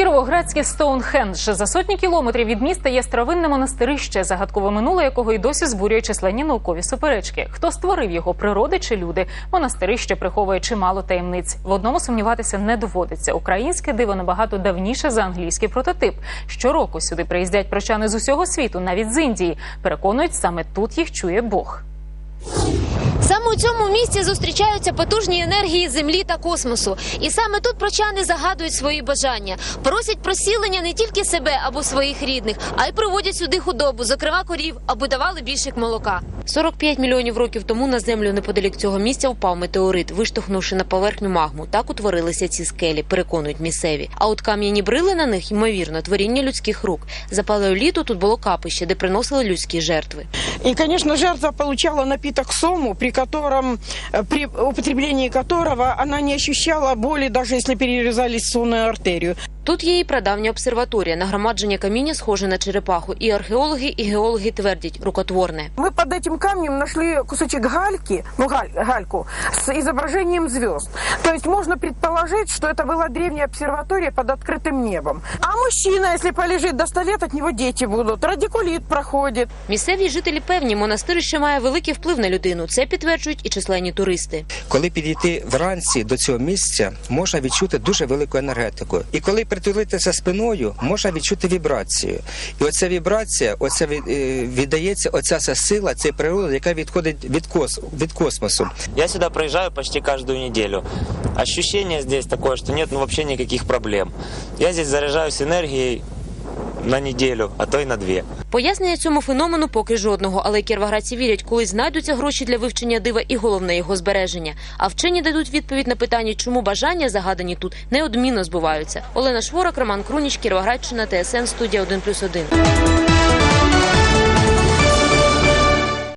Кіровоградське Стоунхендж за сотні кілометрів від міста є старовинне монастирище, загадкове минуле якого й досі збурює численні наукові суперечки. Хто створив його природи чи люди? Монастирище приховує чимало таємниць. В одному сумніватися не доводиться. Українське диво набагато давніше за англійський прототип. Щороку сюди приїздять прочани з усього світу, навіть з Індії. Переконують, саме тут їх чує Бог. Саме у цьому місці зустрічаються потужні енергії землі та космосу. І саме тут прочани загадують свої бажання, просять просілення не тільки себе або своїх рідних, а й приводять сюди худобу, зокрема корів, аби давали більше молока. 45 мільйонів років тому на землю неподалік цього місця впав метеорит, виштовхнувши на поверхню магму. Так утворилися ці скелі, переконують місцеві. А от кам'яні брили на них, ймовірно, творіння людських рук. За палеоліту тут було капище, де приносили людські жертви. И, конечно, жертва получала напиток сому, при котором, э, при употреблении которого она не ощущала боли, даже если перерезались сонную артерию. Тут є і прадавня обсерваторія. Нагромадження каміння схоже на черепаху. І археологи, і геологи твердять рукотворне. Мы под этим камнем нашли кусочек гальки, ну галь- гальку, с изображением звезд. То есть можно предположить, что это была древняя обсерватория под открытым небом. А мужчина, если полежит до 100 лет, от него дети будут. Радикулит проходит. Місцеві жителі певні, монастирище має великий вплив на людину. Це підтверджують і численні туристи. Коли підійти вранці до цього місця, можна відчути дуже велику енергетику. І коли притулитися спиною, можна відчути вібрацію. І оця вібрація, оця е, віддається, оця вся сила, цей природа, яка відходить від кос від космосу. Я сюди приїжджаю почти кожну неділю. Ощущення здесь такое, що нет ну, вообще никаких проблем. Я здесь заряжаюсь энергией на неділю, а то й на дві. Пояснення цьому феномену поки жодного, але кірваградці вірять, коли знайдуться гроші для вивчення дива і головне його збереження. А вчені дадуть відповідь на питання, чому бажання загадані тут неодмінно збуваються. Олена Шворак, Роман Круніч, Кірваградщина, ТСН, студія 1+,1.